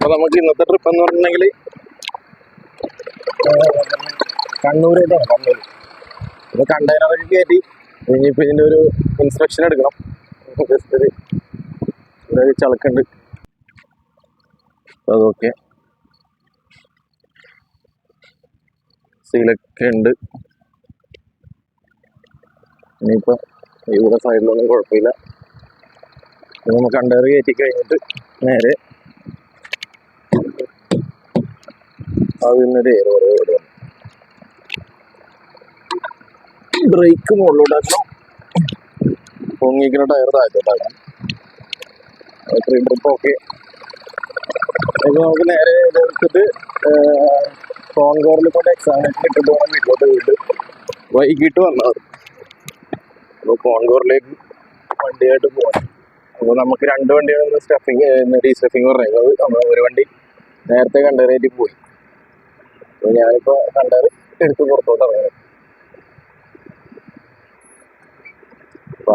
അപ്പൊ നമുക്ക് ഇന്നത്തെ ട്രിപ്പ് എന്ന് പറഞ്ഞിട്ടുണ്ടെങ്കിൽ കണ്ണൂരായിട്ടാണ് കണ്ണൂർ ഇത് കണ്ടെയ്നറൊക്കെ കയറ്റി ഇനിയിപ്പോ ഇതിന്റെ ഒരു ഇൻസ്പെക്ഷൻ എടുക്കണം. ഇവിടെ ചളക്കുണ്ട്. അതൊക്കെ സീലൊക്കെ ഉണ്ട്. ഇനിയിപ്പോ ഇവിടെ സൈഡിലൊന്നും കുഴപ്പമില്ല. നമുക്ക് കണ്ടെയ്നർ കയറ്റി കഴിഞ്ഞിട്ട് നേരെ അതിനൊരു എയർ കുറവ് ബ്രേക്ക് മുകളിലോട്ടാക്കണം. പൊങ്ങിക്കുന്ന ടയർ താഴത്തോട്ടാക്കണം. ത്രീ ട്രിപ്പ് ഓക്കെ ഇപ്പൊ നമുക്ക് നേരെ എടുത്തിട്ട് കോൺകോറിൽ കൊണ്ട് എക്സാമിനേഷൻ ഇട്ടിട്ട് പോകണം വീട്ടിലോട്ട് വീട്ട് വൈകിട്ട് വന്നത് അപ്പോൾ കോൺകോറിലേക്ക് വണ്ടിയായിട്ട് പോകണം അപ്പോൾ നമുക്ക് രണ്ട് വണ്ടിയാണ് സ്റ്റഫിങ് റീസ്റ്റഫിങ് പറഞ്ഞത്. നമ്മൾ ഒരു വണ്ടി നേരത്തെ കണ്ടെയ്നറായിട്ട് പോയി. അപ്പോൾ കണ്ടത് എടുത്തു പുറത്തോട്ട് ഇറങ്ങണം. അപ്പൊ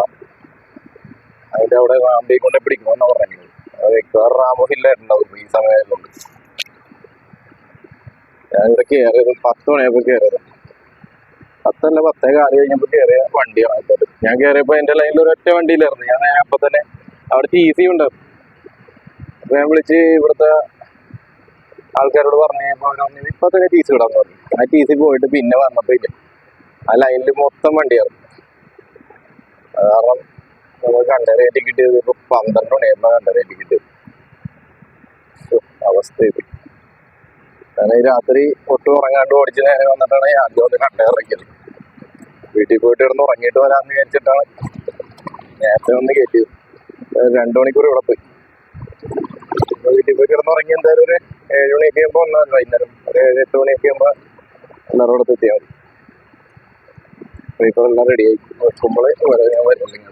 അതിന്റെ അവിടെ റാമ്പി കൊണ്ട് പിടിക്കണമെന്ന് പറഞ്ഞത്. അത് മിക്കവാറും റാമ്പ് ഹില്ലായിട്ടുണ്ടാവും ഈ സമയമായതുകൊണ്ട്. ഞാനിവിടെ കയറിയത് പത്ത് മണിയപ്പോ കയറിയത് പത്തല്ല പത്തേ കാലം കഴിഞ്ഞപ്പോ കയറിയ വണ്ടിയാണ് അതിനകത്ത് ഞാൻ കയറിയപ്പോ എന്റെ ലൈനിൽ ഒരൊറ്റ വണ്ടിയിലായിരുന്നു. ഞാൻ അപ്പൊ തന്നെ അവിടെ ടി സി ഉണ്ടായിരുന്നു. അപ്പൊ ഞാൻ വിളിച്ച് ഇവിടുത്തെ ആൾക്കാരോട് പറഞ്ഞപ്പോൾ ഇപ്പൊ തന്നെ ടി സി വിടാന്ന് പറഞ്ഞു. ആ ടി സി പോയിട്ട് പിന്നെ വന്നപ്പോ ഇല്ല. ആ ലൈനിൽ മൊത്തം വണ്ടിയായിരുന്നു കാരണം നമ്മൾ ഇപ്പൊ പന്ത്രണ്ട് മണിയായിരുന്നു കിട്ടിയത്. ശ്ശോ, അവസ്ഥ ഇത്. കാരണം രാത്രി ഒട്ടും ഉറങ്ങാണ്ട് ഓടിച്ച് നേരെ വന്നിട്ടാണ് ആദ്യം ഒന്ന് കണ്ടറിയിക്കത് വീട്ടിൽ പോയിട്ട് കിടന്ന് ഉറങ്ങിയിട്ട് വരാമെന്ന് വിചാരിച്ചിട്ടാണ് നേരത്തെ ഒന്ന് കയറ്റിയത് രണ്ടു മണിക്കൂർ ഇവിടെ പോയി. വീട്ടിൽ പോയി കിടന്നുറങ്ങി എന്തായാലും ഒരു ഏഴ് മണിയൊക്കെ ആകുമ്പോൾ വന്നാൽ വൈകുന്നേരം. ഒരു ഏഴ് എട്ട് മണിയൊക്കെ ആകുമ്പോൾ എത്തിയാൽ മതി. അപ്പൊ ഇപ്പൊ എല്ലാം റെഡി ആയി. വെക്കുമ്പോൾ വരെ ഞാൻ വരുന്നുണ്ടെങ്കിൽ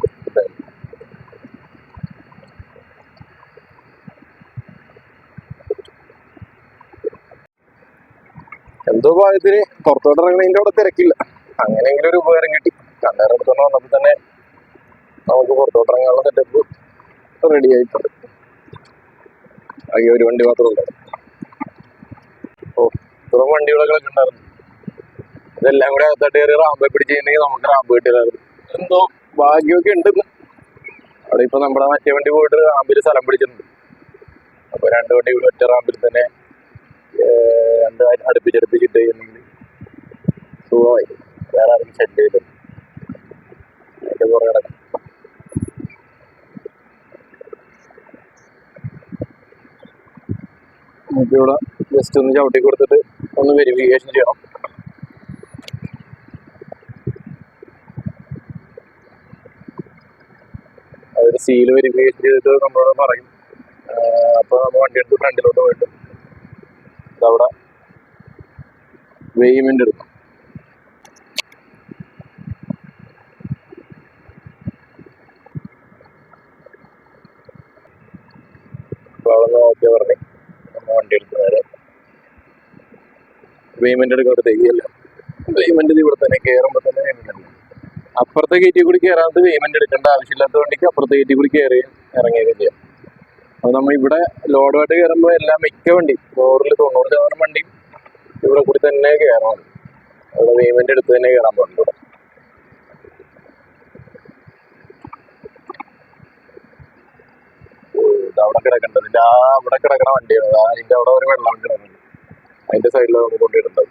എന്തോ ഭാഗത്തിന് പുറത്തോട്ട് ഇറങ്ങണതിന്റെ അവിടെ തിരക്കില്ല. അങ്ങനെയെങ്കിലും ഒരു ഉപകാരം കിട്ടി. കണ്ണേറെടുത്തോണ്ട് വന്നപ്പോൾ വന്നപ്പോ തന്നെ നമുക്ക് പുറത്തോട്ട് ഇറങ്ങാനുള്ള സെറ്റപ്പ് റെഡി ആയിട്ടുണ്ട്. ആകെ ഒരു വണ്ടി മാത്രമേ ഉള്ളൂ. ഓ വണ്ടികളൊക്കെ ഉണ്ടായിരുന്നു. ഇതെല്ലാം കൂടെ അകത്തോട്ട് കയറി റാമ്പെ പിടിച്ചിട്ടുണ്ടെങ്കിൽ നമുക്ക് റാമ്പ് കിട്ടിയതായിരുന്നു. എന്തോ ഭാഗ്യമൊക്കെ ഉണ്ടെന്ന്. അവിടെ ഇപ്പൊ നമ്മുടെ മറ്റേ വണ്ടി പോയിട്ട് റാമ്പിൽ സ്ഥലം പിടിച്ചിട്ടുണ്ട്. അപ്പൊ രണ്ട് വണ്ടി കൂടി ഒറ്റ റാമ്പിൽ തന്നെ രണ്ട് അടുപ്പിച്ചടുപ്പിച്ചിട്ട് സുഖമായി. വേറെ ആരെങ്കിലും സെറ്റ് ചെയ്തിട്ടുണ്ട് അതിന്റെ പുറകെ കിടക്കാം നമുക്കിവിടെ ജസ്റ്റ് ഒന്ന് ചവിട്ടി കൊടുത്തിട്ട് ഒന്ന് വെരിഫിക്കേഷൻ ചെയ്യണം. അതൊരു സീൽ വെരിഫിക്കേഷൻ ചെയ്തിട്ട് നമ്മളോട് പറയും. അപ്പോൾ അപ്പൊ നമ്മൾ വണ്ടി എടുത്ത് ഫ്രണ്ടിലോട്ട് പോയിട്ട്. അവിടെ വെയ്മെന്റ് എടുക്കും അപ്പൊ അവിടെ നിന്ന് ഓക്കെ പറഞ്ഞു നമ്മ വണ്ടി എടുത്ത് നേരെ പേയ്മെന്റ് എടുക്കുമ്പോഴത്തേക്ക് തികയല്ല പേയ്മെന്റ് ഇവിടെ തന്നെ കയറുമ്പോൾ തന്നെ അപ്പുറത്തെ ഗേറ്റിൽ കൂടി കയറാത്ത പേയ്മെന്റ് എടുക്കേണ്ട ആവശ്യമില്ലാത്ത വണ്ടിക്ക് അപ്പുറത്തെ ഗേറ്റിൽ കൂടി കയറി ഇറങ്ങിയൊക്കെ ചെയ്യാം. അപ്പൊ നമ്മൾ ഇവിടെ ലോഡുമായിട്ട് കയറുമ്പോൾ എല്ലാം മിക്ക വണ്ടി നൂറിൽ തൊണ്ണൂറ് ശതമാനം വണ്ടിയും ഇവിടെ കൂടി തന്നെ കയറണം അവിടെ പേയ്മെന്റ് എടുത്ത് തന്നെ കയറാൻ പാടില്ല അവിടെ കിടക്കേണ്ടത്. അവിടെ കിടക്കണ വണ്ടിയാണ്. അതിന്റെ അവിടെ ഒരു വെള്ളം കിടക്കുന്നുണ്ട്. അതിന്റെ സൈഡിലാണ് നമുക്ക് കൊണ്ടിടുന്നത്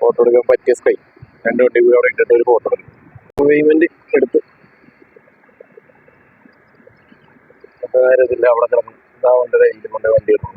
ഫോട്ടോ എടുക്കാൻ പറ്റിയ സ്കൈ രണ്ട് വണ്ടി കൂടി അവിടെ ഇട്ടിട്ട് ഒരു ഫോട്ടോ എടുക്കും. പേയ്മെന്റ് എടുത്തു. കാര്യത്തില്ല അവിടെ കിടന്നു ഇതാ കൊണ്ട് കയ്യിൽ കൊണ്ട് വണ്ടി ഇടണം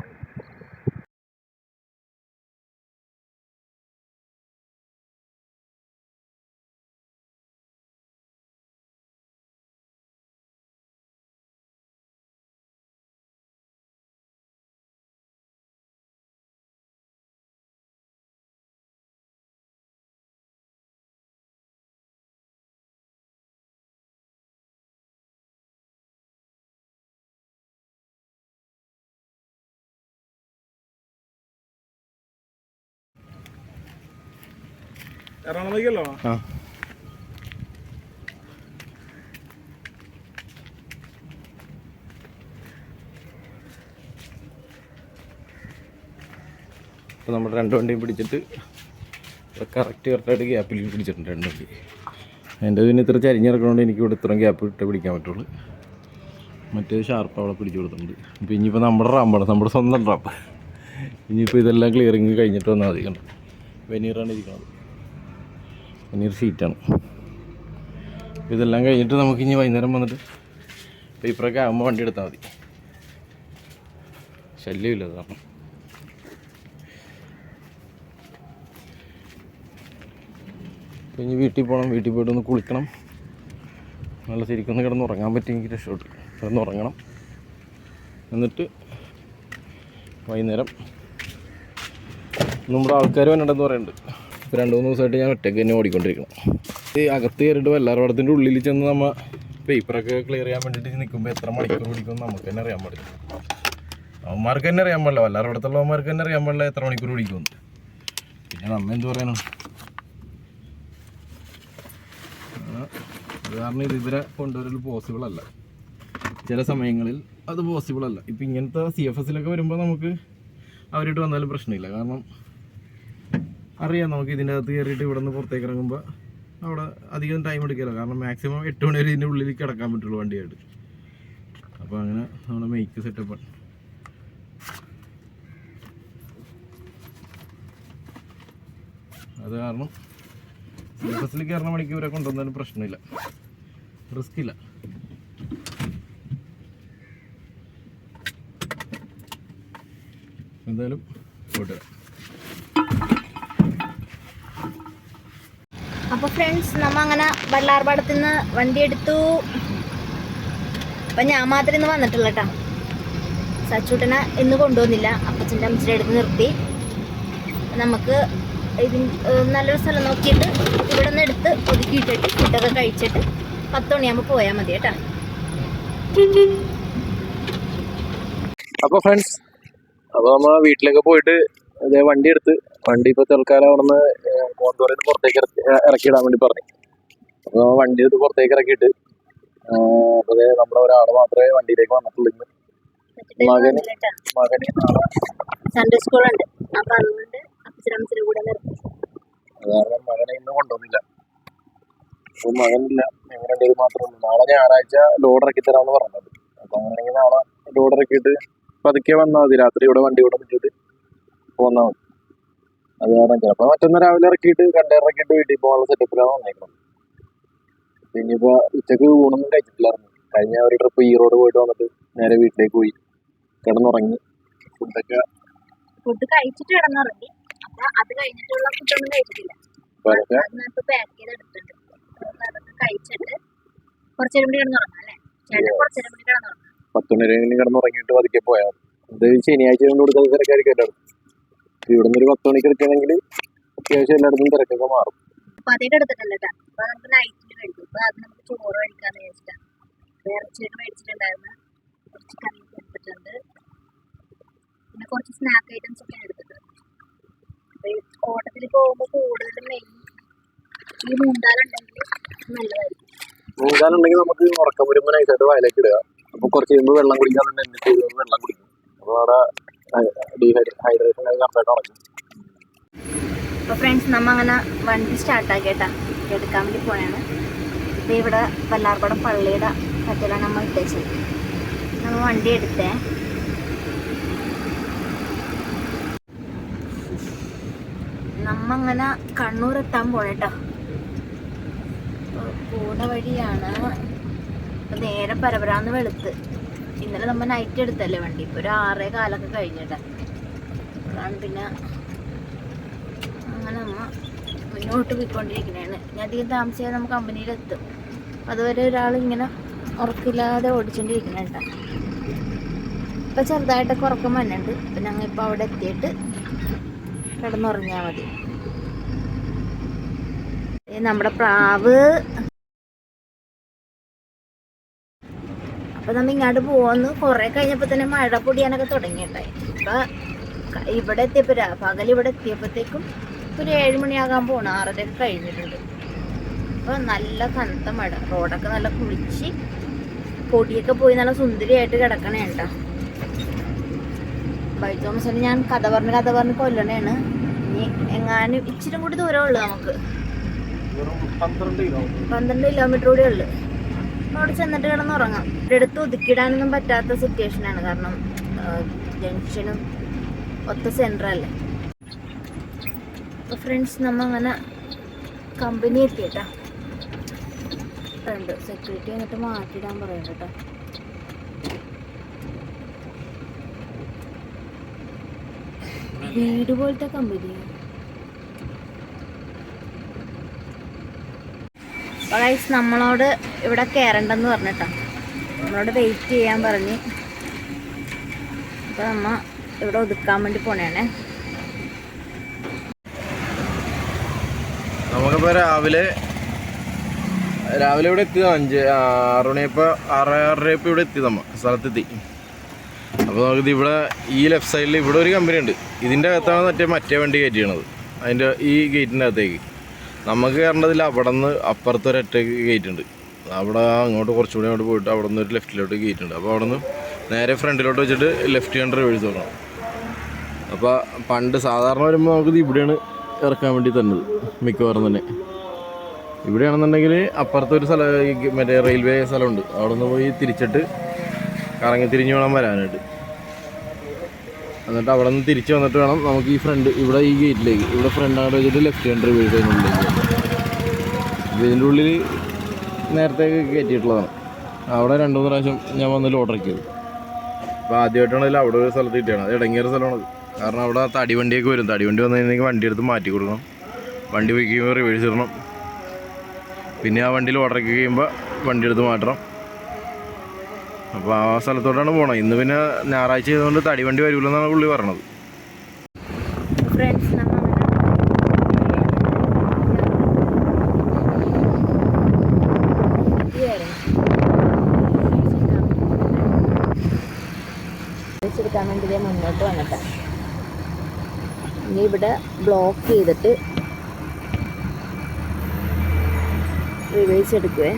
എറണാകുളത്തേക്കല്ലോ ആ. അപ്പോൾ നമ്മൾ രണ്ട് വണ്ടിയും പിടിച്ചിട്ട് കറക്റ്റ് കറക്റ്റായിട്ട് ഗ്യാപ്പിൽ പിടിച്ചിട്ടുണ്ട് രണ്ട് വണ്ടി. എന്റെ പിന്നെ ഇത്ര ചരിഞ്ഞിറക്കണോണ്ട് എനിക്ക് ഇവിടെ ഇത്രയും ഗ്യാപ്പ് ഇട്ട് പിടിക്കാൻ പറ്റുള്ളൂ. മറ്റേ ഷാർപ്പ് അവിടെ പിടിച്ചു കൊടുത്തിട്ടുണ്ട്. ഇപ്പോൾ ഇനിയിപ്പോൾ നമ്മുടെ റാമ്പാണ് നമ്മുടെ സ്വന്തം റാമ്പ് ഇനിയിപ്പോൾ ഇതെല്ലാം ക്ലിയറിങ് കഴിഞ്ഞിട്ട് വന്നാൽ മതി കണ്ടു? വെനീറാണ് ഇരിക്കുന്നത് വെനീർ ഷീറ്റാണ് അപ്പോൾ ഇതെല്ലാം കഴിഞ്ഞിട്ട് നമുക്ക് ഇനി വൈകുന്നേരം വന്നിട്ട് പേപ്പറൊക്കെ ആകുമ്പോൾ വണ്ടി എടുത്താൽ മതി. ശല്യമില്ല കഴിഞ്ഞ് ഇനി വീട്ടിൽ പോകണം വീട്ടിൽ പോയിട്ട് ഒന്ന് കുളിക്കണം. നല്ല ശരിക്കൊന്ന് കിടന്ന് ഉറങ്ങാൻ പറ്റുമെങ്കിൽ രക്ഷപ്പെട്ടു. കിടന്ന് ഉറങ്ങണം. എന്നിട്ട് വൈകുന്നേരം നമ്മുടെ ആൾക്കാർ വന്നിട്ടെന്ന് പറയുന്നുണ്ട്. ഇപ്പോൾ രണ്ട് മൂന്ന് ദിവസമായിട്ട് ഞാൻ ഒറ്റയ്ക്ക് തന്നെ ഓടിക്കൊണ്ടിരിക്കണം ഈ അകത്ത് കയറിയിട്ട് വെള്ളാർവടത്തിന്റെ ഉള്ളിൽ ചെന്ന് നമ്മൾ പേപ്പറൊക്കെ ക്ലിയർ ചെയ്യാൻ വേണ്ടിയിട്ട് നിൽക്കുമ്പോൾ എത്ര മണിക്കൂർ ഓടിക്കുമെന്ന് നമുക്ക് തന്നെ അറിയാൻ പാടില്ല. അവന്മാർക്ക് തന്നെ അറിയാൻ പാടില്ല. വെള്ളാർവടത്തുള്ളവന്മാർക്ക് തന്നെ അറിയാൻ പാടില്ല എത്ര മണിക്കൂർ പിടിക്കുമെന്ന്. പിന്നെ നമ്മ എന്ത് പറയണം കാരണം ഇത് ഇവരെ കൊണ്ടുവരൽ പോസിബിൾ അല്ല. ചില സമയങ്ങളിൽ അത് പോസിബിൾ അല്ല. ഇപ്പം ഇങ്ങനത്തെ സി എഫ് എസിലൊക്കെ വരുമ്പോൾ നമുക്ക് അവരായിട്ട് വന്നാലും പ്രശ്നമില്ല. കാരണം അറിയാം നമുക്ക് ഇതിന്റെ അകത്ത് കയറിയിട്ട് ഇവിടെ നിന്ന് പുറത്തേക്ക് ഇറങ്ങുമ്പോൾ അവിടെ അധികം ടൈം എടുക്കില്ല. കാരണം മാക്സിമം എട്ട് മണി വരെ ഇതിന്റെ ഉള്ളിൽ കിടക്കാൻ പറ്റുള്ളൂ വണ്ടിയായിട്ട്. അപ്പോൾ അങ്ങനെ നമ്മുടെ മെയ്ക്ക് സെറ്റപ്പാണ് അത് കാരണം ബസ്സിൽ കയറുന്ന മണിക്ക് ഇവരെ കൊണ്ടുവന്നാലും പ്രശ്നമില്ല. റിസ്ക് ഇല്ല. എന്തായാലും വരാം. അപ്പൊ ഫ്രണ്ട്സ് നമ്മൾ അങ്ങനെ വള്ളാർപാടത്തു നിന്ന് വണ്ടി എടുത്തു അപ്പം ഞാൻ മാത്രമേ ഇന്ന് വന്നിട്ടുള്ള കേട്ടോ സച്ചൂട്ടനെ ഇന്ന് കൊണ്ടുവന്നില്ല. അപ്പച്ചന്റെ അമ്മച്ചിന്റെ അടുത്ത് നിർത്തി. നമുക്ക് ഇതിന് നല്ലൊരു സ്ഥലം നോക്കിയിട്ട് ഇവിടെ നിന്ന് എടുത്ത് ഒതുക്കിയിട്ടിട്ട് ഫുഡൊക്കെ കഴിച്ചിട്ട് പത്ത് മണിയാകുമ്പോൾ പോയാൽ മതി കേട്ടോ. അപ്പോൾ ഫ്രണ്ട്സ് അപ്പോൾ നമ്മൾ വീട്ടിലൊക്കെ പോയിട്ട് വണ്ടി എടുത്ത് വണ്ടി ഇപ്പോൾ തൽക്കാലം അവിടെ നിന്ന് നിന്ന് പുറത്തേക്ക് ഇറക്കി ഇടാൻ വേണ്ടി പറഞ്ഞു. അപ്പോൾ വണ്ടി എടുത്ത് പുറത്തേക്ക് ഇറക്കിയിട്ട് അപ്പോൾ നമ്മളെ ഒരാൾ മാത്രമേ വണ്ടിയിലേക്ക് വന്നിട്ടുള്ളൂ മകന് മകന് സൺഡേ സ്കൂളുണ്ട് അപ്പൊ അതുകൊണ്ട് അമ്മച്ചിയുടെ കൂടെ കാരണം മകനെ ഇന്ന് കൊണ്ടുവന്നില്ല. അപ്പോൾ മകനില്ല. ഞങ്ങൾ രണ്ടുപേരും മാത്രമേ ഉള്ളൂ. നാളെ ഞായറാഴ്ച ലോഡ് ഇറക്കി തരാമെന്ന് പറഞ്ഞത്. അപ്പോൾ അങ്ങനെയാണെങ്കിൽ നാളെ ലോഡ് ഇറക്കിയിട്ട് പതുക്കെ വന്നാൽ മതി. രാത്രി ഇവിടെ വണ്ടി ഇവിടെ വിട്ടിട്ട് പോന്നാൽ മതി. അത് കാരണം ചിലപ്പോൾ മറ്റൊന്ന് രാവിലെ ഇറക്കിയിട്ട് കണ്ടെയ്നർ ഇറക്കിയിട്ട് വീട്ടിൽ പോകാനുള്ള സെറ്റപ്പിലാണ് വന്നേക്കുന്നത് പിന്നിപ്പോ ഉച്ചയ്ക്ക് ഊണൊന്നും കഴിച്ചിട്ടില്ലായിരുന്നു. കഴിഞ്ഞ ഒരു ട്രിപ്പ് ഈ റോഡ് പോയിട്ട് വന്നിട്ട് നേരെ വീട്ടിലേക്ക് പോയി. കിടന്നുറങ്ങി. ഫുഡൊക്കെ ഫുഡ് കഴിച്ചിട്ട് കിടന്നുറങ്ങി. അത് കഴിഞ്ഞിട്ടുള്ള ഫുഡൊന്നും കഴിച്ചിട്ടില്ല. പാക്ക് ചെയ്ത് എടുത്തിട്ടുണ്ട് കഴിച്ചിട്ട് കുറച്ചേരം കൂടി കിടന്നുറങ്ങാം അല്ലേ? ചേട്ടൻ കുറച്ചേരം കൂടി കിടന്നുറങ്ങാം. പത്ത് മണി വരെ കിടന്നുറങ്ങിയിട്ട് പതുക്കെ പോയാൽ ഇത് ശനിയാഴ്ച കൊണ്ട് കൊടുക്കുന്ന തിരക്കായിരിക്കും ഇവിടെ നിന്ന് ഒരു പത്ത് മണിക്ക് എടുക്കുകയാണെങ്കിൽ അത്യാവശ്യം എല്ലായിടത്തും തിരക്കൊക്കെ മാറും. അപ്പൊ അപ്പൊ നമുക്ക് നൈറ്റിൽ കഴിക്കും. അപ്പൊ അത് നമുക്ക് ചോറ് കഴിക്കാന്ന് വിചാരിച്ചിട്ടാണ് അപ്പൊ ഇറച്ചിയൊക്കെ മേടിച്ചിട്ടുണ്ടായിരുന്നു കുറച്ച് കറി എടുത്തിട്ടുണ്ട്. പിന്നെ കുറച്ച് സ്നാക്ക് ഐറ്റംസ് ഒക്കെ എടുത്തിട്ടുണ്ട്. അപ്പൊ ഈ ഓട്ടത്തിൽ പോകുമ്പോൾ കൂടുതലും മെയിൻ ഈ മൂണ്ടാലുണ്ടെങ്കിൽ നല്ലതായിരിക്കും. നമുക്ക് ഉറക്കം വരുമ്പോൾ നൈസായിട്ട് വയലേക്ക് ഇടുക. അപ്പോൾ കുറച്ച് കഴിയുമ്പോൾ വെള്ളം കുടിക്കാറുണ്ട്. എന്നിട്ട് വെള്ളം കുടിക്കും. അവിടെ ഹൈഡ്രേഷൻ കറക്റ്റായിട്ട് നടക്കും അപ്പോൾ ഫ്രണ്ട്സ് നമ്മ അങ്ങനെ വണ്ടി സ്റ്റാർട്ടാക്കി കേട്ടാ എടുക്കാൻ വേണ്ടി പോയാണ്. ഇത് ഇവിടെ വല്ലാർപാടം പള്ളിയുടെ പറ്റിലാണ് നമ്മൾ ഇട്ടേച്ചത് നമ്മൾ വണ്ടി എടുത്തേ. നമ്മ അങ്ങനെ കണ്ണൂർ എത്താൻ പോണേട്ടോ. പോണ വഴിയാണ് നേരെ പരപരാന്ന് വെളുത്ത്. ഇന്നലെ നമ്മൾ നൈറ്റ് എടുത്തല്ലേ വണ്ടി? ഇപ്പൊ ഒരു ആറേ കാലൊക്കെ കഴിഞ്ഞിട്ട്. അതാണ് പിന്നെ അങ്ങനെ നമ്മ മുന്നോട്ട് പോയിക്കൊണ്ടിരിക്കുന്നതാണ് ഞാൻ അധികം താമസിയാതെ കമ്പനിയിൽ കമ്പനിയിലെത്തും അതുവരെ ഒരാൾ ഇങ്ങനെ ഉറക്കില്ലാതെ ഓടിച്ചോണ്ടിരിക്കുന്നുണ്ട് ഇപ്പൊ ചെറുതായിട്ടൊക്കെ ഉറക്കം വന്നുണ്ട് അപ്പൊ ഞങ്ങൾ ഇപ്പൊ അവിടെ എത്തിയിട്ട് കിടന്നുറങ്ങിയാൽ മതി. നമ്മുടെ പ്രാവ് അപ്പൊ നമ്മ ഇങ്ങോട്ട് പോന്ന് കുറെ കഴിഞ്ഞപ്പോ തന്നെ മഴ പൊടിയാനൊക്കെ തുടങ്ങിയിട്ടായി അപ്പൊ ക- ഇവിടെ എത്തിയപ്പോ പകൽ ഇവിടെ എത്തിയപ്പോഴത്തേക്കും ഒരു ഏഴ് മണിയാകാൻ പോണ ആറരയൊക്കെ കഴിഞ്ഞിട്ടുണ്ട്. അപ്പൊ നല്ല കനത്ത മഴ റോഡൊക്കെ നല്ല കുളിച്ച് പൊടിയൊക്കെ പോയി നല്ല സുന്ദരിയായിട്ട് കിടക്കണേ കേട്ടോ ബൈ തോമസിന് ഞാൻ കഥ പറഞ്ഞ് കഥ പറഞ്ഞ് കൊല്ലണേണ്. ഇനി എങ്ങാനും ഇച്ചിരി കൂടി ദൂരമേ ഉള്ളൂ നമുക്ക്. പന്ത്രണ്ട് കിലോമീറ്റർ. കൂടെ ഉള്ളു. അവിടെ ചെന്നിട്ട് കിടന്നുറങ്ങാം. ഇവിടെ അടുത്ത് ഒതുക്കിടാനൊന്നും പറ്റാത്ത സിറ്റുവേഷനാണ് കാരണം ജംഗ്ഷനും ഒത്ത സെന്റർ അല്ലേ? ഫ്രണ്ട്സ് നമ്മ അങ്ങനെ കമ്പനി എത്തിയിട്ടാ. ഉണ്ട് സെക്യൂരിറ്റി എന്നിട്ട് മാറ്റിയിടാൻ പറയും കേട്ടോ. വീട് പോലത്തെ കമ്പനിയാണ് അപ്പോൾ ഗൈസ് നമ്മളോട് ഇവിടെ കയറണ്ടെന്ന് പറഞ്ഞിട്ടോ. നമ്മളോട് വെയിറ്റ് ചെയ്യാൻ പറഞ്ഞ്. അപ്പോൾ നമ്മൾ ഇവിടെ ഒതുക്കാൻ വേണ്ടി പോണേണേ. നമുക്കിപ്പോൾ രാവിലെ രാവിലെ ഇവിടെ എത്തി അഞ്ച് ആറ് മണിയപ്പോൾ ആറ് ആറരയപ്പോൾ ഇവിടെ എത്തി നമ്മൾ സ്ഥലത്തെത്തി. അപ്പോൾ നമുക്കിത് ഇവിടെ ഈ ലെഫ്റ്റ് സൈഡിൽ ഇവിടെ ഒരു കമ്പനി ഉണ്ട്. ഇതിന്റെ അകത്താണ് മറ്റേ മറ്റേ വണ്ടി കയറ്റിയണത്. അതിന്റെ ഈ ഗേറ്റിന്റെ അകത്തേക്ക്. നമുക്ക് കയറേണ്ടതില്ല അവിടെ നിന്ന് അപ്പുറത്ത് ഒരൊറ്റ ഗേറ്റ് ഉണ്ട്. അവിടെ അങ്ങോട്ട് കുറച്ചുകൂടി അങ്ങോട്ട് പോയിട്ട് അവിടെ നിന്ന് ഒരു ലെഫ്റ്റിലോട്ട് ഗേറ്റ് ഉണ്ട്. അപ്പോൾ അവിടെ നിന്ന് നേരെ ഫ്രണ്ടിലോട്ട് വെച്ചിട്ട് ലെഫ്റ്റ് ഹാൻഡർ വഴി നോക്കണം അപ്പോൾ പണ്ട് സാധാരണ വരുമ്പോൾ നമുക്കിത് ഇവിടെയാണ് ഇറക്കാൻ വേണ്ടി തന്നത് മിക്കവാറും തന്നെ. ഇവിടെയാണെന്നുണ്ടെങ്കിൽ അപ്പുറത്തെ ഒരു സ്ഥലം മറ്റേ റെയിൽവേ സ്ഥലമുണ്ട്. അവിടെ നിന്ന് പോയി തിരിച്ചിട്ട് കറങ്ങി തിരിഞ്ഞ് വേണം വരാനായിട്ട്. എന്നിട്ട് അവിടെ നിന്ന് തിരിച്ച് വന്നിട്ട് വേണം നമുക്ക് ഈ ഫ്രണ്ട് ഇവിടെ ഈ ഗേറ്റിലേക്ക് ഇവിടെ ഫ്രണ്ട് അങ്ങോട്ട് വെച്ചിട്ട് ലെഫ്റ്റ് ഹാൻഡ് വീഴുന്നുണ്ട് ഇതിന്റെ ഉള്ളിൽ നേരത്തെ കയറ്റിയിട്ടുള്ളതാണ്. അവിടെ രണ്ട് മൂന്ന് പ്രാവശ്യം ഞാൻ വന്ന് ലോഡറക്കിയത് അപ്പോൾ ആദ്യമായിട്ടാണെങ്കിൽ അവിടെ ഒരു സ്ഥലത്ത് കിട്ടിയാണ് അത് ഇടങ്ങിയൊരു സ്ഥലമാണത്. കാരണം അവിടെ തടി വണ്ടിയൊക്കെ വരും. തടി വണ്ടി വന്നു കഴിഞ്ഞാൽ വണ്ടി എടുത്ത് മാറ്റി കൊടുക്കണം. വണ്ടി വയ്ക്കുമ്പോൾ റിവേഴ്സ് ഇടണം. പിന്നെ ആ വണ്ടിയിൽ ഓർഡറൊക്കെ കഴിയുമ്പോൾ വണ്ടി എടുത്ത് മാറ്റണം. അപ്പോൾ ആ സ്ഥലത്തോട്ടാണ് പോകണം ഇന്ന് പിന്നെ ഞായറാഴ്ച ചെയ്തുകൊണ്ട് തടി വണ്ടി വരില്ലെന്നാണ് പുള്ളി പറഞ്ഞത് ഫ്രണ്ട്സ് നമ്മൾ എടുക്കാൻ വേണ്ടി ഞാൻ മുന്നോട്ട് വന്നിട്ട്. ഇനി ഇവിടെ ബ്ലോക്ക് ചെയ്തിട്ട് റിവേഴ്സ് എടുക്കുവേ.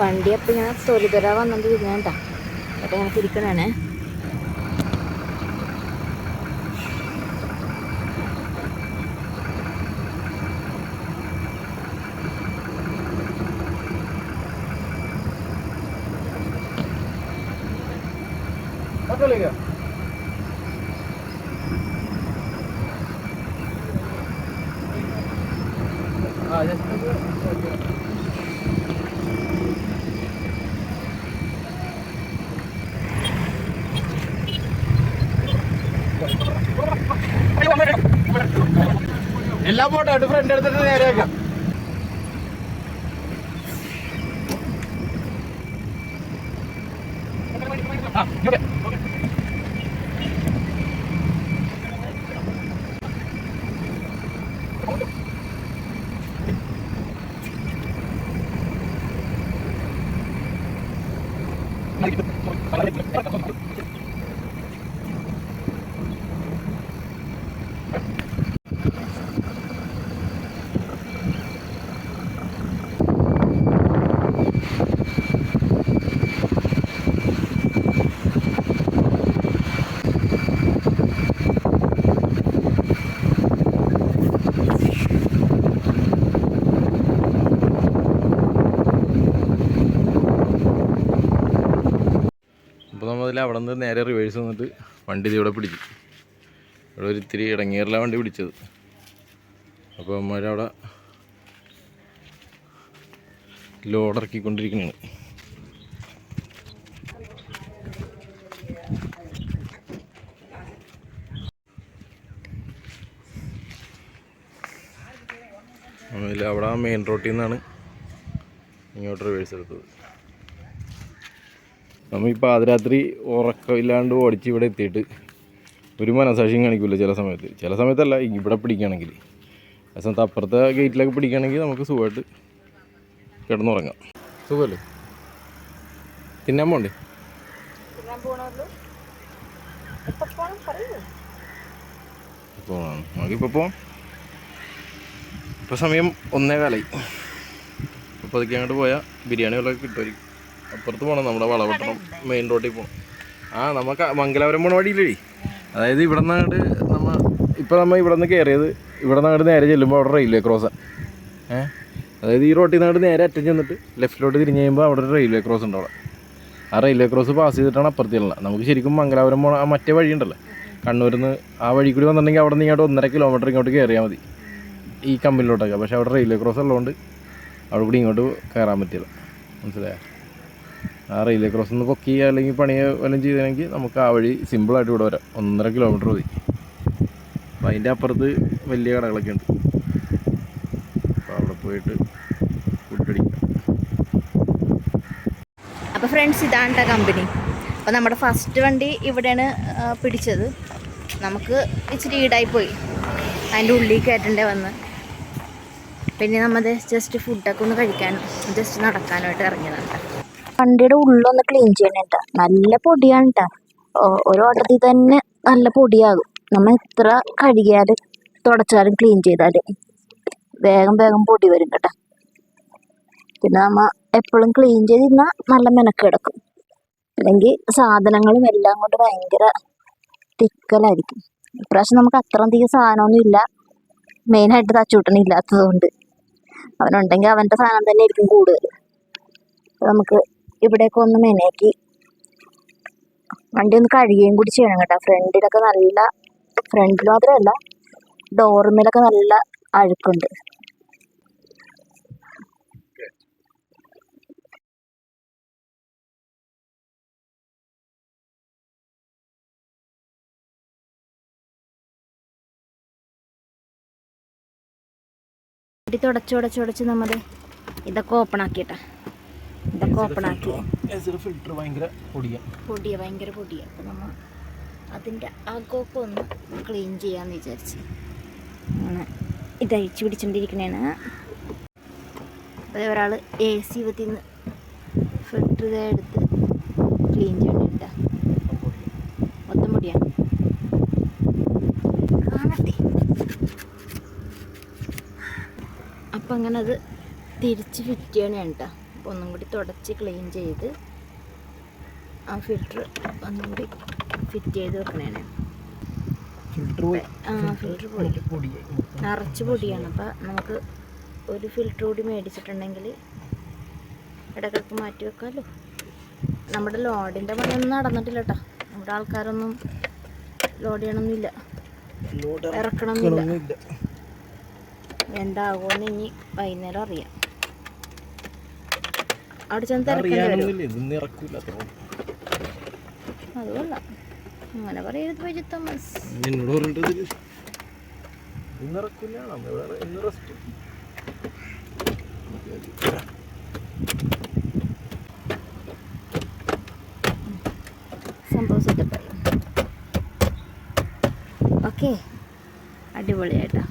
വണ്ടി അപ്പം ഞാൻ തൊലിതരാ വന്നത് ഇരുന്നേട്ടാ എന്നിട്ട് ഞാൻ തിരിക്കണേ എല്ലാം പോട്ടെ ഫ്രണ്ട് എടുത്തിട്ട് നേരെ അവിടെ നിന്ന് നേരെ റിവേഴ്സ് വന്നിട്ട് വണ്ടി ഇവിടെ പിടിച്ചു. ഇവിടെ ഒരു ഇത്തിരി ഇടങ്ങേറില്ല വണ്ടി പിടിച്ചത്. അപ്പോൾ അമ്മമാരവിടെ ലോഡ് ഇറക്കിക്കൊണ്ടിരിക്കുന്നതാണ് അതിൽ അവിടെ മെയിൻ റോട്ടിൽ നിന്നാണ് ഇങ്ങോട്ട് റിവേഴ്സ് എടുത്തത്. നമ്മൾ ഈ പാതിരാത്രി ഉറക്കമില്ലാണ്ട് ഓടിച്ച് ഇവിടെ എത്തിയിട്ട് ഒരു മനസാക്ഷിയും കാണിക്കില്ല ചില സമയത്ത്. ചില സമയത്തല്ല ഇവിടെ പിടിക്കുകയാണെങ്കിൽ ആ സമയത്ത് അപ്പുറത്തെ ഗേറ്റിലൊക്കെ പിടിക്കുകയാണെങ്കിൽ നമുക്ക് സുഖമായിട്ട് കിടന്നുറങ്ങാം. സുഖമല്ലേ? തിന്നാൻ പോണ്ടേ നമുക്കിപ്പോൾ പോവാം. ഇപ്പോൾ സമയം ഒന്നേ കാലായി അപ്പോൾ അതൊക്കെ അങ്ങോട്ട് പോയാൽ ബിരിയാണി വെള്ളമൊക്കെ കിട്ടുമായിരിക്കും. അപ്പുറത്ത് പോകണം നമ്മുടെ വളവട്ടണം മെയിൻ റോഡിൽ പോകണം ആ നമുക്ക് മംഗലാപുരം പോണ വഴിയില്ലേ? അതായത് ഇവിടെ നിന്നാണ്ട് നമ്മൾ ഇപ്പോൾ നമ്മൾ ഇവിടെ നിന്ന് കയറിയത് ഇവിടെ നിന്നാണ്ട് നേരെ ചെല്ലുമ്പോൾ അവിടെ റെയിൽവേ ക്രോസ് ഏ? അതായത് ഈ റോട്ടിൽ നിന്നാണ്ട് നേരെ അറ്റം ചെന്നിട്ട് ലെഫ്റ്റിലോട്ട് തിരിഞ്ഞ് കഴിയുമ്പോൾ അവിടെ ഒരു റെയിൽവേ ക്രോസ് ഉണ്ട് അവിടെ. ആ റെയിൽവേ ക്രോസ് പാസ് ചെയ്തിട്ടാണ് അപ്പുറത്തേക്കുള്ള നമുക്ക് ശരിക്കും മംഗലാപുരം പോണ ആ മറ്റേ വഴി ഉണ്ടല്ലോ. കണ്ണൂരിൽ നിന്ന് ആ വഴി കൂടി വന്നിട്ടുണ്ടെങ്കിൽ അവിടെ നിന്ന് ഇങ്ങോട്ട് ഒന്നര കിലോമീറ്റർ ഇങ്ങോട്ട് കയറിയാൽ മതി. ഈ കമ്പനിയിലോട്ടൊക്കെ പക്ഷേ അവിടെ റെയിൽവേ ക്രോസ് ഉള്ളതുകൊണ്ട് അവിടെ കൂടി ഇങ്ങോട്ട് കയറാൻ പറ്റില്ല. മനസ്സിലായോ? ആ റെയിൽവേ ക്രോസ് ഒന്ന് പൊക്കി അല്ലെങ്കിൽ പണി വല്ലതും ചെയ്തെങ്കിൽ നമുക്ക് ആ വഴി സിമ്പിളായിട്ട് ഇവിടെ വരാം. ഒന്നര കിലോമീറ്റർ മതി. അപ്പം അതിന്റെ അപ്പുറത്ത് വലിയ കടകളൊക്കെ ഉണ്ട്. അപ്പോൾ അവിടെ പോയിട്ട് ഫുഡടിക്കാം അപ്പോൾ ഫ്രണ്ട്സ് ഇതാണ് കമ്പനി അപ്പോൾ നമ്മുടെ ഫസ്റ്റ് വണ്ടി ഇവിടെയാണ് പിടിച്ചത്. നമുക്ക് ഇച്ചിരി ഈടായി പോയി അതിന്റെ ഉള്ളിൽ കയറ്റണ്ടേ വന്ന്. പിന്നെ നമ്മൾ ജസ്റ്റ് ഫുഡൊക്കെ ഒന്ന് കഴിക്കാനും ജസ്റ്റ് നടക്കാനുമായിട്ട് ഇറങ്ങിയതാണ്. വണ്ടിയുടെ ഉള്ളൊന്ന് ക്ലീൻ ചെയ്യണേട്ടാ. നല്ല പൊടിയാണ് കേട്ടോ ഒരു ഓട്ടത്തിൽ തന്നെ നല്ല പൊടിയാകും. നമ്മൾ എത്ര കഴുകിയാലും തുടച്ചാലും ക്ലീൻ ചെയ്താലും വേഗം വേഗം പൊടി വരും കേട്ടോ. പിന്നെ നമ്മൾ എപ്പോഴും ക്ലീൻ ചെയ്തിരുന്നാൽ നല്ല മെനക്കെടുക്കും അല്ലെങ്കിൽ സാധനങ്ങളും എല്ലാം കൊണ്ട് ഭയങ്കര തിക്കലായിരിക്കും. ഇപ്രാവശ്യം നമുക്ക് അത്ര അധികം സാധനമൊന്നും ഇല്ല. മെയിനായിട്ട് തച്ചൂട്ടൻ ഇല്ലാത്തത് കൊണ്ട് അവനുണ്ടെങ്കിൽ അവന്റെ സാധനം തന്നെ ആയിരിക്കും കൂടുതൽ നമുക്ക് ഇവിടെയൊക്കെ ഒന്ന് മെനയാക്കി വണ്ടി ഒന്ന് കഴുകുകയും കൂടി ചെയ്യണം കേട്ടോ. ഫ്രണ്ടിലൊക്കെ നല്ല ഫ്രണ്ടിൽ മാത്രമല്ല ഡോറുമേലൊക്കെ നല്ല അഴുക്കുണ്ട്. വണ്ടി തുടച്ച് തുടച്ച് തുടച്ച് നമ്മൾ ഇതൊക്കെ ഓപ്പൺ ആക്കിയിട്ടാ. ഇതൊക്കെ ഓപ്പൺ ആക്കി ഫിൽറ്റർ ഭയങ്കര പൊടിയ. പൊടിയ ഭയങ്കര പൊടിയ. അപ്പം നമ്മൾ അതിന്റെ അകമൊക്കെ ഒന്ന് ക്ലീൻ ചെയ്യാന്ന് വിചാരിച്ച്. ഇതഴിച്ചു പിടിച്ചോണ്ടിരിക്കണേണ്. അതേ ഒരാൾ എ സി നിന്ന് ഫിൽറ്റർ എടുത്ത് ക്ലീൻ ചെയ്യണ്ട മൊത്തം പൊടിയാണ് കാണട്ടെ. അപ്പം അങ്ങനെ അത് തിരിച്ച് ഫിറ്റ് ചെയ്യണേ കേട്ടോ ഒന്നും കൂടി തുടച്ച് ക്ലീൻ ചെയ്ത് ആ ഫിൽറ്റർ ഒന്നും കൂടി ഫിറ്റ് ചെയ്ത് വെക്കണേണ്. ആ ഫിൽറ്റർ പൊടി നിറച്ച് പൊടിയാണ്. അപ്പം നമുക്ക് ഒരു ഫിൽറ്റർ കൂടി മേടിച്ചിട്ടുണ്ടെങ്കിൽ ഇടയ്ക്കിടയ്ക്ക് മാറ്റി വെക്കാമല്ലോ നമ്മുടെ ലോഡിന്റെ പണിയൊന്നും നടന്നിട്ടില്ല കേട്ടോ നമ്മുടെ ആൾക്കാരൊന്നും ലോഡ് ചെയ്യണമെന്നില്ല ഇറക്കണമെന്നില്ല എന്താകുമെന്ന് ഇനി വൈകുന്നേരം അറിയാം. അവിടെ ചെന്ന് അതുകൊള്ള. അങ്ങനെ പറയരുത് ബൈജു തോമസ് സംഭവം സെറ്റപ്പായി ഓക്കെ അടിപൊളിയായിട്ടാ.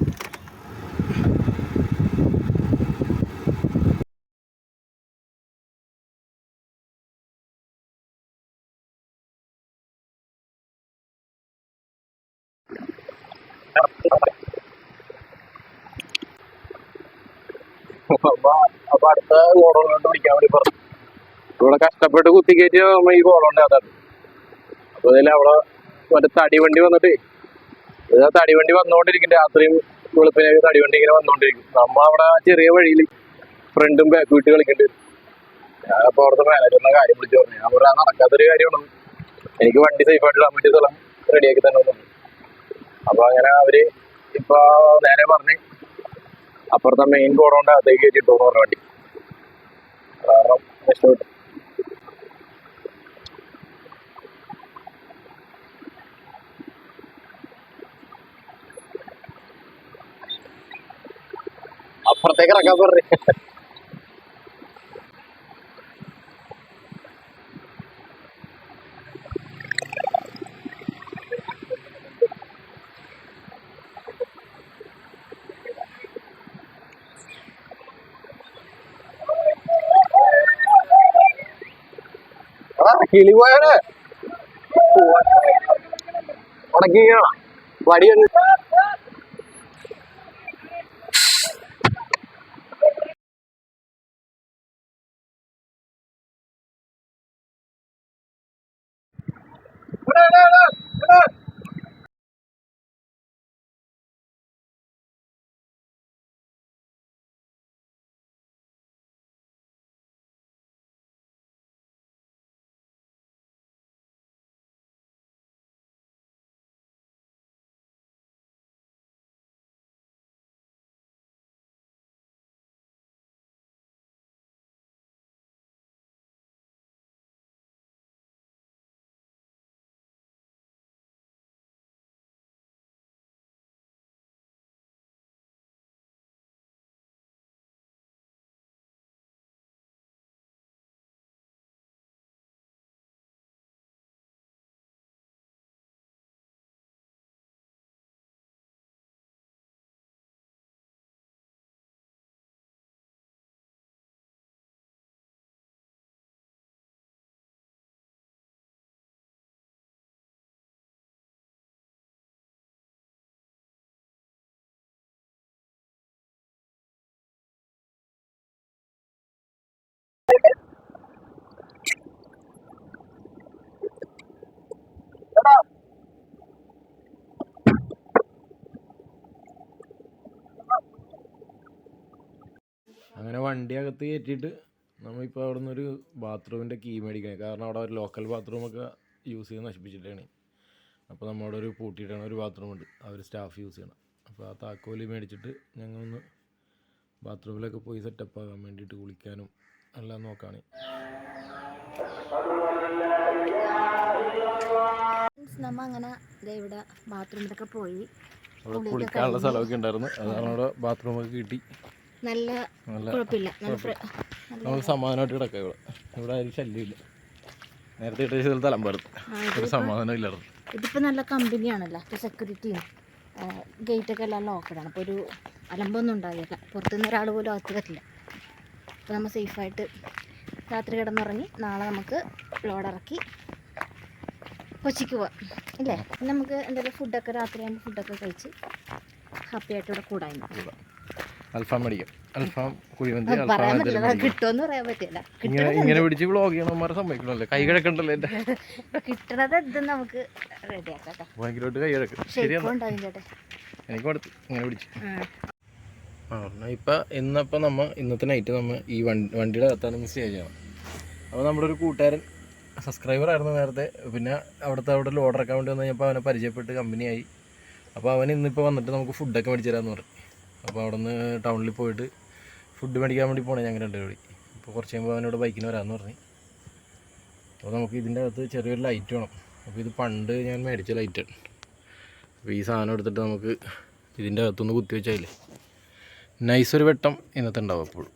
അപ്പൊ അടുത്ത ഗോഡൗണിലോട്ട് വിളിക്കാൻ വേണ്ടി പറഞ്ഞു ഇവിടെ കഷ്ടപ്പെട്ട് കുത്തി കയറ്റിയ നമ്മ ഈ ഗോളുണ്ട് അതാണ്. അപ്പൊ ഇതിൽ അവിടെ മറ്റേ തടിവണ്ടി വന്നിട്ട് ഇത് തടിവണ്ടി തടി വണ്ടി വന്നുകൊണ്ടിരിക്കും. രാത്രിയും വെളുപ്പിനെ തടിവണ്ടി ഇങ്ങനെ വന്നുകൊണ്ടിരിക്കും. നമ്മ അവിടെ ചെറിയ വഴിയിൽ ഫ്രണ്ടും ബാക്ക് വിട്ട് കളിക്കേണ്ടി ഞാൻ അപ്പൊ അവിടുത്തെ മാനേജറിനെ കാര്യം വിളിച്ചു പറഞ്ഞു. ഞാൻ പറഞ്ഞാൽ നടക്കാത്തൊരു കാര്യമാണ്. എനിക്ക് വണ്ടി സേഫ് ആയിട്ട് ഇടാൻ പറ്റിയ സ്ഥലം റെഡിയാക്കി തന്നെ അപ്പൊ അങ്ങനെ അവർ ഇപ്പൊ നേരെ പറഞ്ഞ് അപ്പുറത്തെ മെയിൻ ഗോഡൗണ്ട് അകത്തേക്ക് കയറ്റിട്ടു പറഞ്ഞ വണ്ടി. കാരണം അപ്പുറത്തേക്ക് ഇറക്കാൻ പറഞ്ഞു. എടാ, കിളി വടിയൊന്നും. ഉണക്കിക്കണം അങ്ങനെ വണ്ടി അകത്ത് കയറ്റിയിട്ട് നമ്മളിപ്പോൾ അവിടെ നിന്ന് ഒരു ബാത്റൂമിന്റെ കീ മേടിക്കണം. കാരണം അവിടെ ഒരു ലോക്കൽ ബാത്റൂമൊക്കെ യൂസ് ചെയ്ത് നശിപ്പിച്ചിട്ടാണ്. അപ്പോൾ നമ്മളവിടെ ഒരു പൂട്ടിയിട്ടാണ് ഒരു ബാത്റൂം ഉണ്ട്. അവർ സ്റ്റാഫ് യൂസ് ചെയ്യണം. അപ്പോൾ ആ താക്കോൽ മേടിച്ചിട്ട് ഞങ്ങളൊന്ന് ബാത്റൂമിലൊക്കെ പോയി സെറ്റപ്പ് ആകാൻ വേണ്ടിയിട്ട് കുളിക്കാനും എല്ലാം നോക്കാണ്. നമ്മ അങ്ങനെ ഇവിടെ ബാത്റൂമിലൊക്കെ പോയി. അവിടെ കുളിക്കാനുള്ള സ്ഥലമൊക്കെ ഉണ്ടായിരുന്നു. അതാണ് അവിടെ ബാത്റൂമൊക്കെ കിട്ടി. നല്ല കുഴപ്പമില്ല. നമ്മൾ സമാധാനമായിട്ട് കിടക്കാം ഇവിടെ. ഇവിടെ ആരും ശല്യമില്ല. നേരത്തെ ഇട്ട ചെയ്ത അലമ്പായിരുന്നു ആ, ഒരു സമാധാനം ഇല്ലായിരുന്നു ഇതിപ്പോൾ നല്ല കമ്പനിയാണല്ലോ. ഇപ്പോൾ സെക്യൂരിറ്റിയും ഗേറ്റൊക്കെ എല്ലാം ലോക്കഡാണ് അപ്പോൾ ഒരു അലമ്പൊന്നും ഉണ്ടാകില്ല പുറത്തുനിന്ന് ഒരാൾ പോലും അകത്ത് വരില്ല. അപ്പോൾ നമ്മൾ സേഫായിട്ട് രാത്രി കിടന്നുറങ്ങി നാളെ നമുക്ക് ലോഡ് ഇറക്കി കൊച്ചിക്ക് പോവാം. ഇല്ലേ? നമുക്ക് എന്തെങ്കിലും ഫുഡൊക്കെ രാത്രി ആകുമ്പോൾ ഫുഡൊക്കെ കഴിച്ച് ഹാപ്പി ആയിട്ട് ഇവിടെ കൂടായിരുന്നു അൽഫാം മേടിക്കും. അൽഫാം കുഴിമന്തി അൽഫാം. കിട്ടുമെന്ന് പറയാൻ പറ്റില്ല. ഇങ്ങനെ ഇങ്ങനെ പിടിച്ച് വ്ളോഗ് ചെയ്യണമാരെ സമ്മതിക്കണല്ലേ കൈ കിടക്കണ്ടല്ലോ എന്റെ. കിട്ടണത് എന്ത് നമുക്ക് റെഡിയാക്കാം ഭയങ്കരമായിട്ട് കൈ കിടക്കും ശരിയാണ് എനിക്ക് കൊടുത്തു ഇങ്ങനെ പിടിച്ചു. ഇപ്പം ഇന്നപ്പോൾ നമ്മ ഇന്നത്തെ നൈറ്റ് നമ്മ ഈ വണ്ടി വണ്ടിയുടെ അകത്താണ് സ്റ്റേ ചെയ്യണം അപ്പോൾ നമ്മുടെ ഒരു കൂട്ടുകാരൻ സബ്സ്ക്രൈബർ ആയിരുന്നു നേരത്തെ. പിന്നെ അവിടുത്തെ അവിടെ ലോഡർ അക്കൗണ്ട് വേണ്ടി വന്നു കഴിഞ്ഞപ്പോൾ അവനെ പരിചയപ്പെട്ട് കമ്പനിയായി അപ്പോൾ അവൻ ഇന്നിപ്പോൾ വന്നിട്ട് നമുക്ക് ഫുഡൊക്കെ മേടിച്ചു തരാമെന്ന് പറഞ്ഞു. അപ്പോൾ അവിടെ നിന്ന് ടൗണിൽ പോയിട്ട് ഫുഡ് മേടിക്കാൻ വേണ്ടി പോണേ ഞങ്ങൾ രണ്ടു കൂടി അപ്പോൾ കുറച്ച് കഴിയുമ്പോൾ അവനോട് ബൈക്കിന് വരാമെന്ന് പറഞ്ഞു. അപ്പോൾ നമുക്ക് ഇതിന്റെ അകത്ത് ചെറിയൊരു ലൈറ്റ് വേണം. അപ്പോൾ ഇത് പണ്ട് ഞാൻ മേടിച്ച ലൈറ്റാണ് അപ്പോൾ ഈ സാധനം എടുത്തിട്ട് നമുക്ക് ഇതിന്റെ അകത്തുനിന്ന് കുത്തി വെച്ചാലേ നൈസ് ഒരു വെട്ടം ഇന്നത്തെ ഉണ്ടാവും എപ്പോഴും.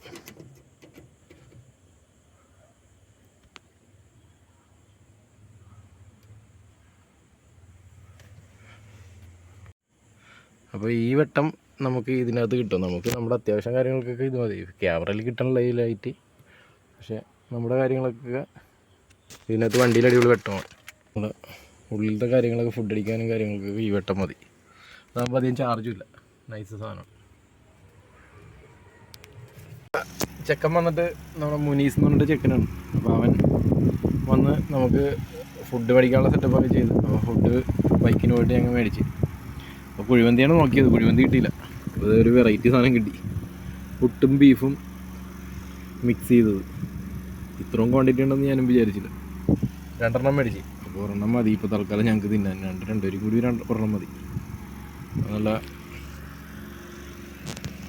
അപ്പോൾ ഈ വെട്ടം നമുക്ക് ഇതിനകത്ത് കിട്ടും. നമുക്ക് നമ്മുടെ അത്യാവശ്യം കാര്യങ്ങൾക്കൊക്കെ ഇത് മതി. ക്യാമറയിൽ കിട്ടണ ഈ ലൈറ്റ് പക്ഷേ നമ്മുടെ കാര്യങ്ങളൊക്കെ ഇതിനകത്ത് വണ്ടിയിൽ അടിപൊളി വെട്ടമാണ് നമ്മുടെ ഉള്ളിലത്തെ കാര്യങ്ങളൊക്കെ ഫുഡ് അടിക്കാനും കാര്യങ്ങൾക്കൊക്കെ ഈ വെട്ടം മതി. അതാകുമ്പോൾ അധികം ചാർജും ഇല്ല. നൈസ് സാധനം. ചെക്കൻ വന്നിട്ട് നമ്മുടെ മുനീസ് എന്ന് പറഞ്ഞിട്ട് ചെക്കനാണ്. അപ്പോൾ അവൻ വന്ന് നമുക്ക് ഫുഡ് മേടിക്കാനുള്ള സെറ്റപ്പൊക്കെ ചെയ്തു അപ്പോൾ ഫുഡ് ബൈക്കിന് പോയിട്ട് ഞങ്ങൾ മേടിച്ച്. അപ്പോൾ കുഴിമന്തിയാണ് നോക്കിയത്. കുഴിമന്തി കിട്ടിയില്ല. ഒരു വെറൈറ്റി സാധനം കിട്ടി. പുട്ടും ബീഫും മിക്സ് ചെയ്തത്. ഇത്രയും ക്വാണ്ടിറ്റി ഉണ്ടെന്ന് ഞാനും വിചാരിച്ചില്ല. രണ്ടെണ്ണം മേടിച്ച്. അപ്പോൾ ഒരെണ്ണം മതി. ഇപ്പോൾ തൽക്കാലം ഞങ്ങൾക്ക് തിന്നാൻ. രണ്ട് രണ്ടുപേരും കൂടി രണ്ട് ഒരെണ്ണം മതി. നല്ല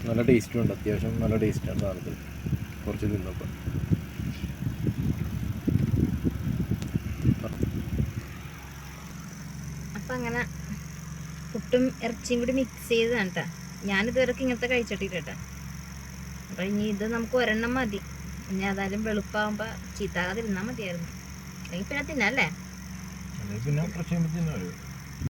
നല്ല ടേസ്റ്റും ഉണ്ട്. അത്യാവശ്യം നല്ല ടേസ്റ്റാണ് സാധനത്തിൽ കുറച്ച് തിന്നപ്പോൾ അപ്പം അങ്ങനെ പുട്ടും ഇറച്ചിയും കൂടി മിക്സ് ചെയ്തതാണ് കേട്ടോ ഞാനിതുവരെയൊക്കെ ഇങ്ങനത്തെ കഴിച്ചിട്ടില്ല കേട്ടോ അപ്പം ഇനി ഇത് നമുക്ക് ഒരെണ്ണം മതി. ഇനി അതായാലും വെളുപ്പാകുമ്പോൾ ചീത്താകാതിരുന്നാൽ മതിയായിരുന്നു. അല്ലെങ്കിൽ പിന്നെ തിന്നല്ലേ? പിന്നെ